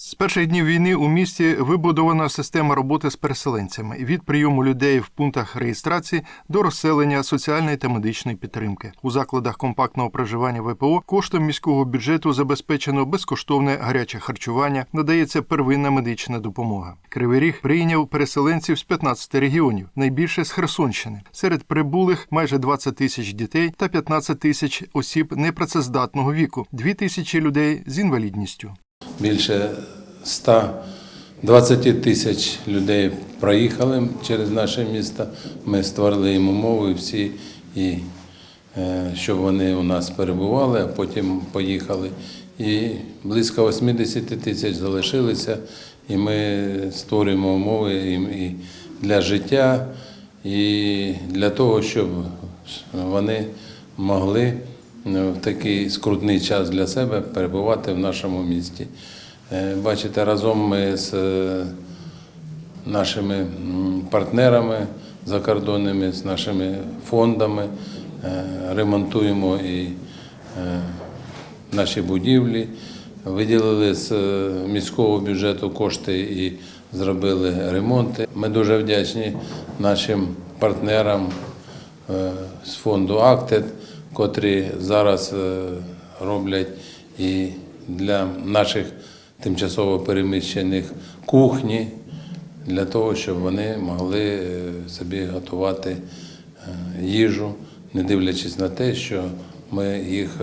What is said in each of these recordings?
З перших днів війни у місті вибудована система роботи з переселенцями від прийому людей в пунктах реєстрації до розселення соціальної та медичної підтримки. У закладах компактного проживання ВПО коштом міського бюджету забезпечено безкоштовне гаряче харчування, надається первинна медична допомога. Кривий Ріг прийняв переселенців з 15 регіонів, найбільше з Херсонщини. Серед прибулих майже 20 тисяч дітей та 15 тисяч осіб непрацездатного віку, 2 тисячі людей з інвалідністю. Більше 120 тисяч людей проїхали через наше місто. Ми створили їм умови всі, і, е, щоб вони у нас перебували, а потім поїхали. І близько 80 тисяч залишилися, і ми створюємо умови і для життя, і для того, щоб вони могли в такий скрутний час для себе перебувати в нашому місті. Е, Бачите, разом ми з е, нашими партнерами закордонними, з нашими фондами е, ремонтуємо і наші будівлі. Виділили з міського бюджету кошти і зробили ремонти. Ми дуже вдячні нашим партнерам з фонду Актед, котрі зараз е, роблять і для наших тимчасово переміщених кухні, для того, щоб вони могли е, собі готувати е, їжу, не дивлячись на те, що ми їх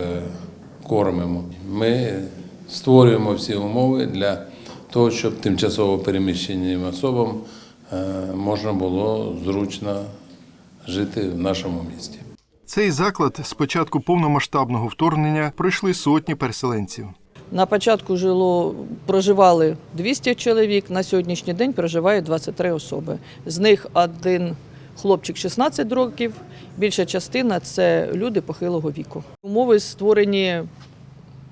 кормимо. Ми створюємо всі умови для того, щоб тимчасово переміщеним особам можна було зручно жити в нашому місті. Цей заклад з початку повномасштабного вторгнення пройшли сотні переселенців. На початку жило, проживали 200 чоловік, на сьогоднішній день проживає 23 особи. З них один хлопчик 16 років, більша частина це люди похилого віку. Умови створені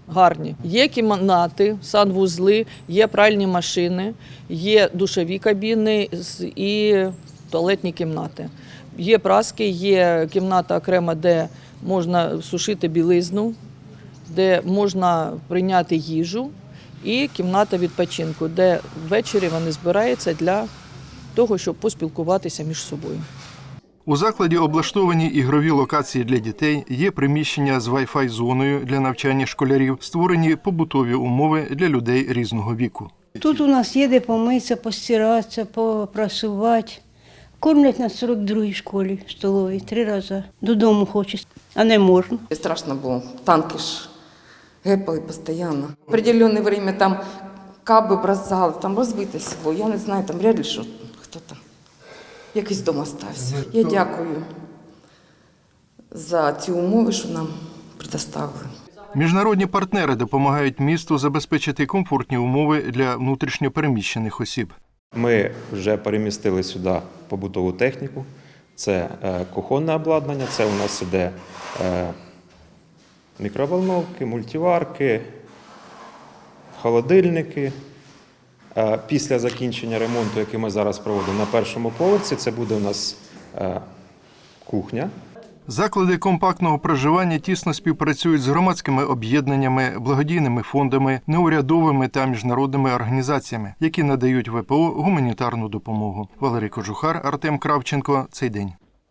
гарні. Є кімнати, санвузли, є пральні машини, є душові кабіни і туалетні кімнати. Є праски, є кімната окрема, де можна сушити білизну, де можна прийняти їжу, і кімната відпочинку, де ввечері вони збираються для того, щоб поспілкуватися між собою. У закладі облаштовані ігрові локації для дітей, є приміщення з Wi-Fi зоною для навчання школярів, створені побутові умови для людей різного віку. Тут у нас є де помитися, постиратися, попрасувати. Кормлять на 42-й школі столовій три рази. Додому хочуть, а не можна. Страшно було. Танки ж гепали постійно. В определенне время там каби бросали, там розбите село. Я не знаю, там вряд ли що хто там. Якийсь дом остався. Я дякую за ці умови, що нам предоставили. Міжнародні партнери допомагають місту забезпечити комфортні умови для внутрішньопереміщених осіб. Ми вже перемістили сюди побутову техніку. Це е, кухонне обладнання, це у нас іде е, мікроволновки, мультиварки, холодильники. Е, Після закінчення ремонту, який ми зараз проводимо на першому поверсі, це буде у нас кухня. Заклади компактного проживання тісно співпрацюють з громадськими об'єднаннями, благодійними фондами, неурядовими та міжнародними організаціями, які надають ВПО гуманітарну допомогу. Валерій Кожухар, Артем Кравченко. Цей день.